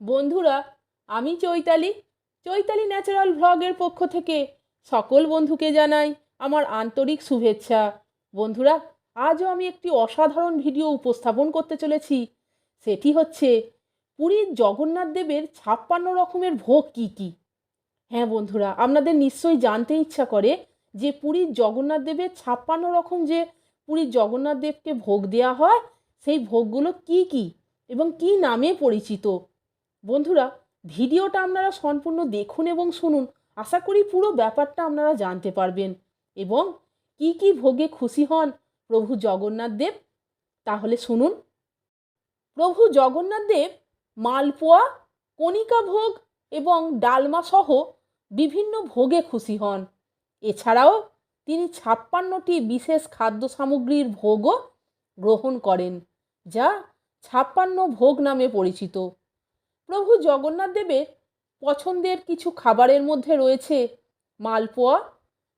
বন্ধুরা, আমি চৈতালি। চৈতালি ন্যাচারাল ভ্লগের পক্ষ থেকে সকল বন্ধুকে জানাই আমার আন্তরিক শুভেচ্ছা। বন্ধুরা, আজও আমি একটি অসাধারণ ভিডিও উপস্থাপন করতে চলেছি। সেটি হচ্ছে, পুরীর জগন্নাথ দেবের ছাপ্পান্ন রকমের ভোগ কী কী? হ্যাঁ বন্ধুরা, আপনাদের নিশ্চয়ই জানতে ইচ্ছা করে যে পুরীর জগন্নাথ দেবের ছাপ্পান্ন রকম যে পুরীর জগন্নাথ দেবকে ভোগ দেওয়া হয়, সেই ভোগগুলো কি কি এবং কি নামে পরিচিত? বন্ধুরা, ভিডিওটা আপনারা সম্পূর্ণ দেখুন এবং শুনুন। আশা করি পুরো ব্যাপারটা আপনারা জানতে পারবেন। এবং কি কি ভোগে খুশি হন প্রভু জগন্নাথ দেব, তাহলে শুনুন। প্রভু জগন্নাথ দেব, মালপোয়া, কণিকা ভোগ এবং ডালমা সহ বিভিন্ন ভোগে খুশি হন। এছাড়াও তিনি ছাপ্পান্নটি বিশেষ খাদ্য সামগ্রীর ভোগও গ্রহণ করেন, যা ছাপ্পান্ন ভোগ নামে পরিচিত। প্রভু জগন্নাথ দেবের পছন্দের কিছু খাবারের মধ্যে রয়েছে মালপোয়া।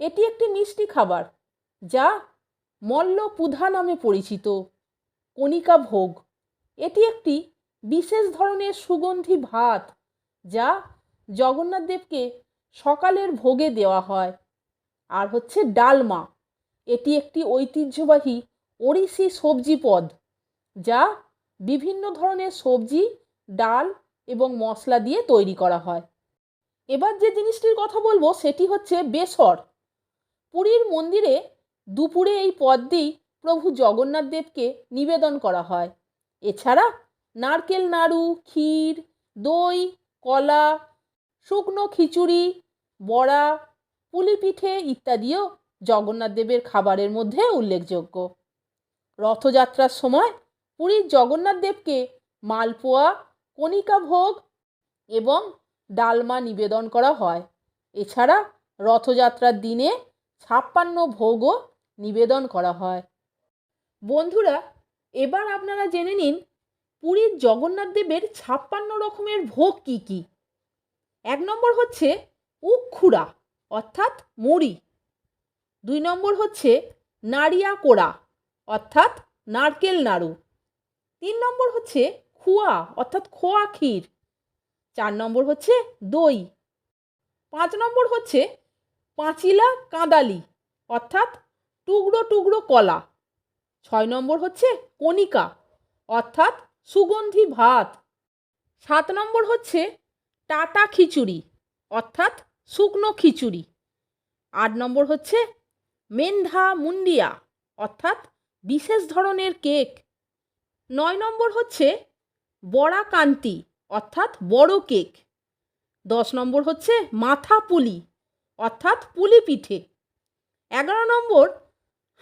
এটি একটি মিষ্টি খাবার, যা মল্লপুধা নামে পরিচিত, কণিকা ভোগ। এটি একটি বিশেষ ধরনের সুগন্ধি ভাত, যা জগন্নাথ দেবকে সকালের ভোগে দেওয়া হয়। আর হচ্ছে ডালমা, এটি একটি ঐতিহ্যবাহী ওড়িশি সবজি পদ, যা বিভিন্ন ধরনের সবজি, ডাল এবং মশলা দিয়ে তৈরি করা হয়। এবার যে জিনিসটির কথা বলব সেটি হচ্ছে বেসর। পুরীর মন্দিরে দুপুরে এই পদ দিয়েই প্রভু জগন্নাথ দেবকে নিবেদন করা হয়। এছাড়া নারকেল নাড়ু, ক্ষীর, দই, কলা, শুকনো খিচুড়ি, বড়া পুলি পিঠে ইত্যাদিও জগন্নাথ দেবের খাবারের মধ্যে উল্লেখযোগ্য। রথযাত্রার সময় পুরীর জগন্নাথ দেবকে মালপোয়া কণিকা ভোগ এবং ডালমা নিবেদন করা হয়। এছাড়া রথযাত্রার দিনে ছাপ্পান্ন ভোগও নিবেদন করা হয়। বন্ধুরা, এবার আপনারা জেনে নিন, পুরীর জগন্নাথ দেবের ছাপ্পান্ন রকমের ভোগ কী কী? এক নম্বর হচ্ছে উক্ষুরা অর্থাৎ মুড়ি। দুই নম্বর হচ্ছে নাড়িয়া কোড়া অর্থাৎ নারকেল নাড়ু। তিন নম্বর হচ্ছে খুয়া অর্থাৎ খোয়া ক্ষীর। চার নম্বর হচ্ছে দই। পাঁচ নম্বর হচ্ছে পাঁচিলা কাঁদালি, অর্থাৎ টুকরো টুকরো কলা। ছয় নম্বর হচ্ছে কণিকা, অর্থাৎ সুগন্ধি ভাত। সাত নম্বর হচ্ছে টাটা খিচুড়ি, অর্থাৎ শুকনো খিচুড়ি। আট নম্বর হচ্ছে মেন্ধা মুন্ডিয়া, অর্থাৎ বিশেষ ধরনের কেক। নয় নম্বর হচ্ছে বড়া কান্তি, অর্থাৎ বড় কেক। দশ নম্বর হচ্ছে মাথা পুলি, অর্থাৎ পুলি পিঠে। এগারো নম্বর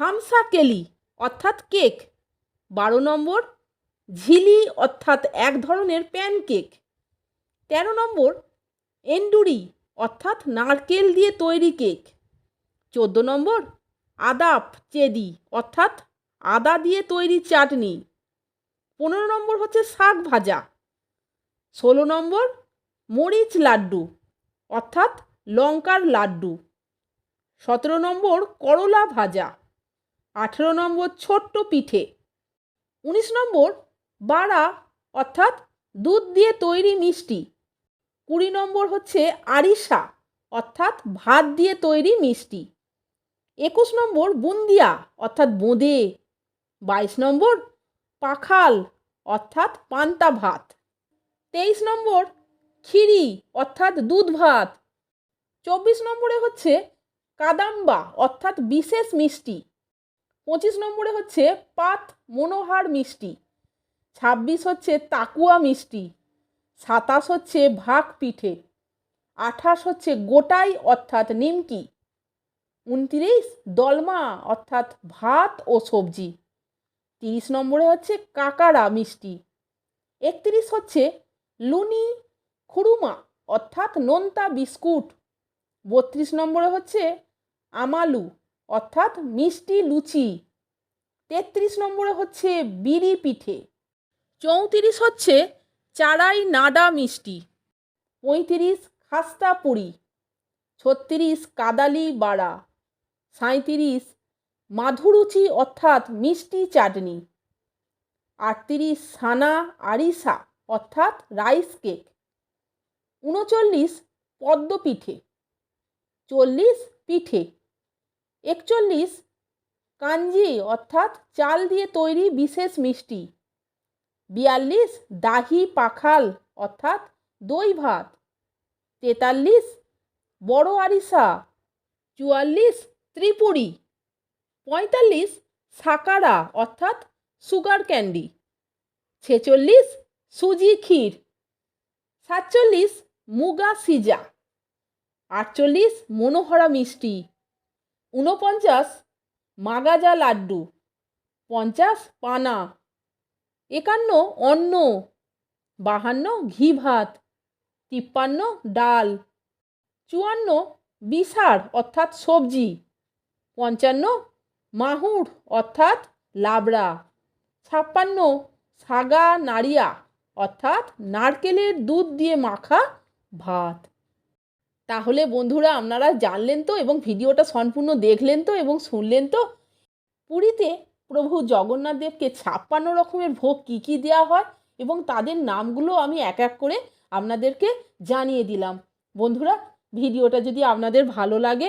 হামসা কেলি, অর্থাৎ কেক। বারো নম্বর ঝিলি, অর্থাৎ এক ধরনের প্যানকেক। তেরো নম্বর এন্ডুরি অর্থাৎ নারকেল দিয়ে তৈরি কেক। চোদ্দ নম্বর আদাপ, চেদি, অর্থাৎ আদা দিয়ে তৈরি চাটনি। পনেরো নম্বর হচ্ছে শাক ভাজা। ষোলো নম্বর মরিচ লাড্ডু, অর্থাৎ লঙ্কার লাড্ডু। সতেরো নম্বর করলা ভাজা, আঠেরো নম্বর ছোট্ট পিঠে। উনিশ নম্বর বাড়া, অর্থাৎ দুধ দিয়ে তৈরি মিষ্টি। কুড়ি নম্বর হচ্ছে আরিসা, অর্থাৎ ভাত দিয়ে তৈরি মিষ্টি। একুশ নম্বর বুন্দিয়া, অর্থাৎ বোঁদে। বাইশ নম্বর পাখাল, অর্থাৎ পান্তা ভাত। তেইশ নম্বর, খিরি, অর্থাৎ দুধ ভাত। চব্বিশ নম্বরে হচ্ছে কাদাম্বা, অর্থাৎ বিশেষ মিষ্টি। পঁচিশ নম্বরে হচ্ছে পাত মনোহার মিষ্টি। ছাব্বিশ হচ্ছে তাকুয়া মিষ্টি। সাতাশ হচ্ছে ভাগ পিঠে। আঠাশ হচ্ছে গোটাই, অর্থাৎ নিমকি। উনতিরিশ, দলমা, অর্থাৎ ভাত ও সবজি। তিরিশ নম্বরে হচ্ছে কাকারা মিষ্টি। একত্রিশ হচ্ছে লুনি খুরুমা, অর্থাৎ নোনতা বিস্কুট। বত্রিশ নম্বরে হচ্ছে আমালু, অর্থাৎ মিষ্টি লুচি। তেত্রিশ নম্বরে হচ্ছে বিড়ি পিঠে। চৌত্রিশ হচ্ছে চারাই নাডা মিষ্টি। পঁয়ত্রিশ খাস্তা পুরি। ছত্রিশ কাদালি বাড়া। সাঁইত্রিশ মাধুরুচি অর্থাৎ মিষ্টি চাটনি। আটত্রিশ সানা আরিসা অর্থাৎ রাইস কেক। উনচল্লিশ পদ্ম পিঠে চল্লিশ পিঠে। একচল্লিশ কাঞ্জি অর্থাৎ চাল দিয়ে তৈরি বিশেষ মিষ্টি। বিয়াল্লিশ দাহি পাখাল অর্থাৎ দই ভাত। তেতাল্লিশ বড় আরিসা। চুয়াল্লিশ ত্রিপুরি। পঁয়তাল্লিশ সাকারা, অর্থাৎ সুগার ক্যান্ডি। ছেচল্লিশ সুজি ক্ষীর। সাতচল্লিশ মুগা সিজা। আটচল্লিশ মনোহরা মিষ্টি। ঊনপঞ্চাশ মাগাজা লাড্ডু। পঞ্চাশ পানা। একান্ন অন্ন। বাহান্ন ঘি ভাত। তিপ্পান্ন ডাল। চুয়ান্ন বিসার, অর্থাৎ সবজি। পঞ্চান্ন মাহুর, অর্থাৎ লাবড়া। ছাপ্পান্ন, সাগা নাড়িয়া, অর্থাৎ নারকেলের দুধ দিয়ে মাখা ভাত। তাহলে বন্ধুরা, আপনারা জানলেন তো এবং ভিডিওটা সম্পূর্ণ দেখলেন তো এবং শুনলেন তো, পুরীতে প্রভু জগন্নাথ দেবকে ছাপ্পান্ন রকমের ভোগ কী কী দেওয়া হয় এবং তাদের নামগুলো আমি এক এক করে আপনাদেরকে জানিয়ে দিলাম। বন্ধুরা, ভিডিওটা যদি আপনাদের ভালো লাগে